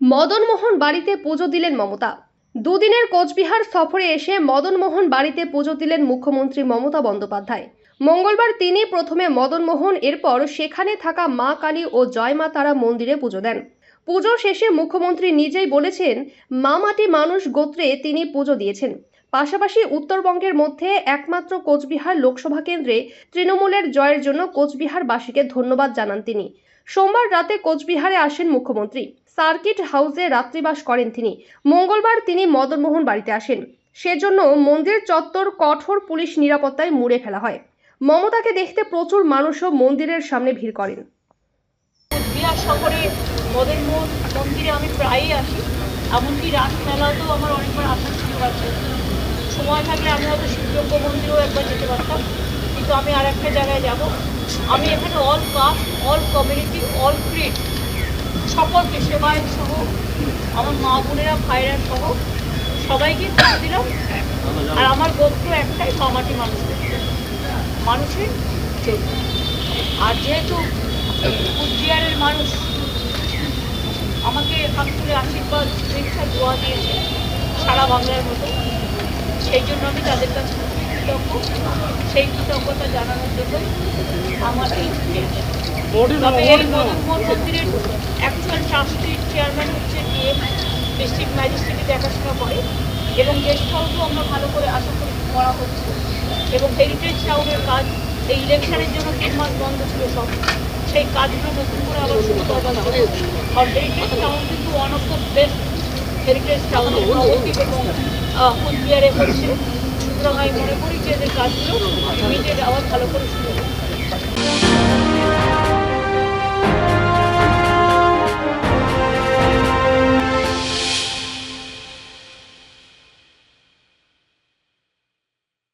মদনমোহন বাড়িতে পুজো দিলেন মমতা। দুদিনের কোচবিহার সফরে এসে মদনমোহন বাড়িতে পুজো দিলেন মুখ্যমন্ত্রী মমতা বন্দ্যোপাধ্যায়। মঙ্গলবার তিনি প্রথমে মদনমোহন, এরপর সেখানে থাকা মা কালী ও জয় মা তারা মন্দিরে পুজো দেন। পুজো শেষে মুখ্যমন্ত্রী নিজেই বলেছেন, মা মাটি মানুষ গোত্রে তিনি পুজো দিয়েছেন। পাশাপাশি উত্তরবঙ্গের মধ্যে একমাত্র কোচবিহার লোকসভা কেন্দ্রে তৃণমূলের জয়ের জন্য কোচবিহারবাসীকে ধন্যবাদ জানান তিনি। সোমবার রাতে কোচবিহারে আসেন মুখ্যমন্ত্রী। সার্কিট হাউসে রাত্রিবাস করেন তিনি। মঙ্গলবার তিনি মদনমোহন বাড়িতে আসেন। সেজন্য মন্দির চত্বর কঠোর পুলিশ নিরাপত্তায় মুড়ে ফেলা হয়। মমতাকে দেখতে প্রচুর মানুষও মন্দিরের সামনে ভিড় করেন। মন্দিরে আমি প্রায়ই এমনকি আমার অনেকবার সময় থাকলে আমি হয়তো শিবযজ্ঞ মন্দিরেও একবার যেতে পারতাম। কিন্তু আমি আর একটা জায়গায় যাব। আমি এখানে all caste all community all creed সকলকে সেবায়ত সহ, আমার মা বোনেরা ভাইরা সহ, সবাইকে দিলাম। আর আমার গোত্র একটাই মামাটি মানুষের মানুষের আর যেহেতু কুচবিহারের মানুষ, আমাকে হাত তুলে আশীর্বাদ, শুভেচ্ছা, দোয়া দিয়েছে সারা বাংলার মতো, সেই জন্য আমি তাদের কাছে কৃতজ্ঞ সেই কৃতজ্ঞতা জানানোর জন্য আমার এই ছুটি আসা। তবে এই মদনমোহন মন্দিরের অ্যাকচুয়াল ট্রাস্টির চেয়ারম্যান হচ্ছে ডিএম ডিস্ট্রিক্ট ম্যাজিস্ট্রেটে দেখাশোনা করে এবং গেস্ট হাউসও আমরা ভালো করে আশা করি করা হচ্ছে এবং হেরিটেজ টাউনের কাজ এই ইলেকশনের জন্য তিন মাস বন্ধ ছিল সব সেই কাজগুলো নতুন করে আবার শুরু করবার আর হেরিটেজ টাউন কিন্তু one of the best heritage town এবং কুচবিহারে হচ্ছে আমি মনে করি যে কাজগুলো ইমিডিয়েট আবার ভালো করে শুরু